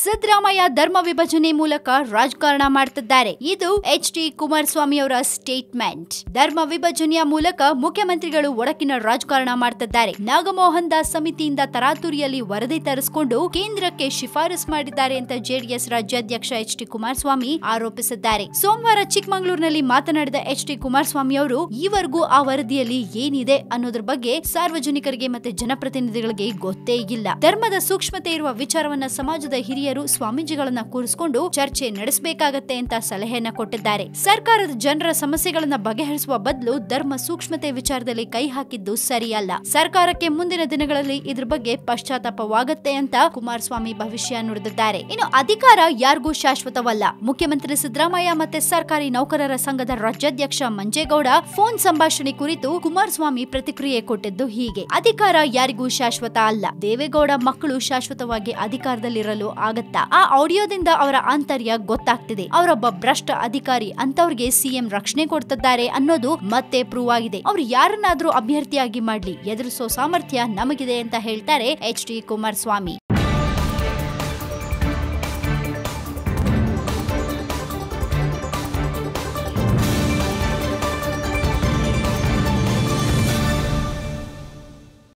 ಸಿದ್ದರಾಮಯ್ಯ ಧರ್ಮ ವಿಭಜನೆ ಮೂಲಕ ರಾಜಕಾರಣ ಮಾಡ್ತಿದ್ದಾರೆ. ಇದು ಎಚ್ ಡಿ ಕುಮಾರಸ್ವಾಮಿ ಅವರ ಸ್ಟೇಟ್ಮೆಂಟ್ ಧರ್ಮ ವಿಭಜನೆಯ ಮೂಲಕ ಮುಖ್ಯಮಂತ್ರಿಗಳು ಒಡಕಿನ ರಾಜಕಾರಣ ಮಾಡ್ತಿದ್ದಾರೆ. ನಾಗಮೋಹನ್ ದಾಸ್ ಸಮಿತಿಯಿಂದ ತರಾತುರಿಯಲ್ಲಿ ವರದಿ ತರಿಸಿಕೊಂಡು ಕೇಂದ್ರಕ್ಕೆ ಶಿಫಾರಸ್ ಮಾಡಿದ್ದಾರೆ ಅಂತ ಜೆಡಿಎಸ್ ರಾಜ್ಯಾಧ್ಯಕ್ಷ ಎಚ್ ಡಿ ಕುಮಾರಸ್ವಾಮಿ ಆರೋಪಿಸಿದ್ದಾರೆ. ಸೋಮವಾರ ಚಿಕ್ಕಮಗಳೂರಿನಲ್ಲಿ ಮಾತನಾಡಿದ ಎಚ್ ಡಿ ಕುಮಾರಸ್ವಾಮಿ ಅವರು, ಈವರೆಗೂ ಆ ವರದಿಯಲ್ಲಿ ಏನಿದೆ ಅನ್ನೋದ್ರ ಬಗ್ಗೆ ಸಾರ್ವಜನಿಕರಿಗೆ ಮತ್ತೆ ಜನಪ್ರತಿನಿಧಿಗಳಿಗೆ ಗೊತ್ತೇ ಇಲ್ಲ. ಧರ್ಮದ ಸೂಕ್ಷ್ಮತೆ ಇರುವ ವಿಚಾರವನ್ನ ಸಮಾಜದ ಹಿರಿಯರು ಸ್ವಾಮೀಜಿಗಳನ್ನ ಕೂರಿಸಿಕೊಂಡು ಚರ್ಚೆ ನಡೆಸಬೇಕಾಗತ್ತೆ ಅಂತ ಸಲಹೆಯನ್ನ ಕೊಟ್ಟಿದ್ದಾರೆ. ಸರ್ಕಾರದ ಜನರ ಸಮಸ್ಯೆಗಳನ್ನ ಬಗೆಹರಿಸುವ ಬದಲು ಧರ್ಮ ಸೂಕ್ಷ್ಮತೆ ವಿಚಾರದಲ್ಲಿ ಕೈ ಹಾಕಿದ್ದು ಸರಿಯಲ್ಲ. ಸರ್ಕಾರಕ್ಕೆ ಮುಂದಿನ ದಿನಗಳಲ್ಲಿ ಇದ್ರ ಬಗ್ಗೆ ಪಶ್ಚಾತ್ತಾಪವಾಗತ್ತೆ ಅಂತ ಕುಮಾರಸ್ವಾಮಿ ಭವಿಷ್ಯ ನುಡಿದಿದ್ದಾರೆ. ಇನ್ನು ಅಧಿಕಾರ ಯಾರಿಗೂ ಶಾಶ್ವತವಲ್ಲ. ಮುಖ್ಯಮಂತ್ರಿ ಸಿದ್ದರಾಮಯ್ಯ ಮತ್ತೆ ಸರ್ಕಾರಿ ನೌಕರರ ಸಂಘದ ರಾಜ್ಯಾಧ್ಯಕ್ಷ ಮಂಜೇಗೌಡ ಫೋನ್ ಸಂಭಾಷಣೆ ಕುರಿತು ಕುಮಾರಸ್ವಾಮಿ ಪ್ರತಿಕ್ರಿಯೆ ಕೊಟ್ಟಿದ್ದು ಹೀಗೆ. ಅಧಿಕಾರ ಯಾರಿಗೂ ಶಾಶ್ವತ ಅಲ್ಲ. ದೇವೇಗೌಡ ಮಕ್ಕಳು ಶಾಶ್ವತವಾಗಿ ಅಧಿಕಾರದಲ್ಲಿರಲು ಆಗತ್ತಾ ಆ ಆಡಿಯೋದಿಂದ ಅವರ ಆಂತರ್ಯ ಗೊತ್ತಾಗ್ತಿದೆ. ಅವರೊಬ್ಬ ಭ್ರಷ್ಟ ಅಧಿಕಾರಿ ಅಂತವ್ರಿಗೆ ಸಿಎಂ ರಕ್ಷಣೆ ಕೊಡ್ತಿದ್ದಾರೆ ಅನ್ನೋದು ಮತ್ತೆ ಪ್ರೂವ್ ಆಗಿದೆ. ಅವ್ರು ಯಾರನ್ನಾದ್ರೂ ಅಭ್ಯರ್ಥಿಯಾಗಿ ಮಾಡ್ಲಿ, ಎದುರಿಸೋ ಸಾಮರ್ಥ್ಯ ನಮಗಿದೆ ಅಂತ ಹೇಳ್ತಾರೆ ಎಚ್ ಡಿ ಕುಮಾರಸ್ವಾಮಿ.